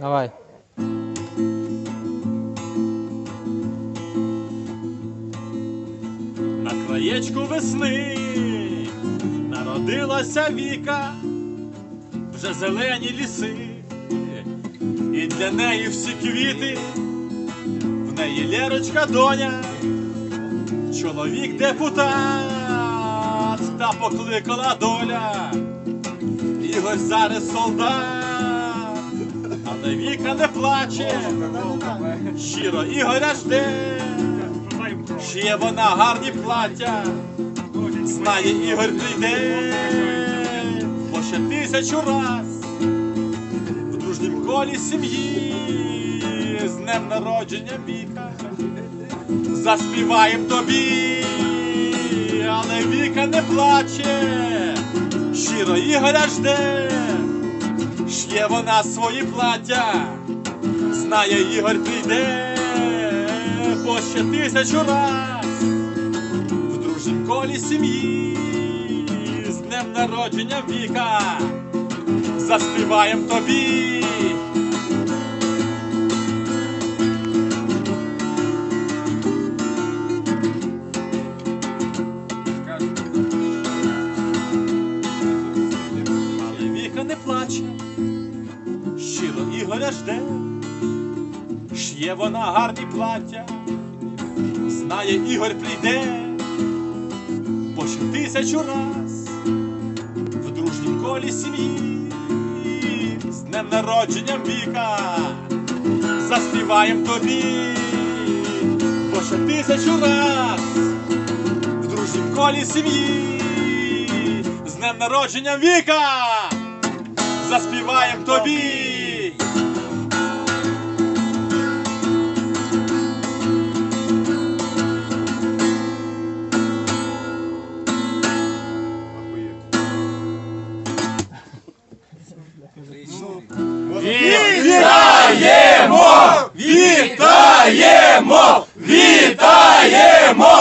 Давай. На краєчку весни народилася Віка, вже зелені ліси, і для неї всі квіти, в неї Лерочка доня, чоловік депутат, та покликала доля. Ігор зараз солдат, Віка не плаче, щиро Ігоря жде. Ще вона гарні плаття, знає Ігор прийде, бо ще тисячу раз в дружнім колі сім'ї з днем народження Віка. Заспіваєм тобі, але Віка не плаче, щиро Ігоря жде, ще вона свої плаття, знає Ігор прийде, бо ще тисячу раз. В дружнім колі сім'ї з днем народження Віка. Заспіваєм тобі. Не плаче, Ігоря ш'є вона гарні плаття, знає Ігор прийде, ще тисячу раз в дружнім колі сім'ї. З днем народження Віка. Заспіваєм тобі, ще тисячу раз в дружнім колі сім'ї. З днем народження Віка. Заспіваєм тобі. Вітаємо! Вітаємо! Вітаємо!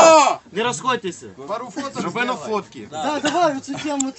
Не розходьтеся. Пару фото. Зроби на фотки. Да, давай, оцю тему.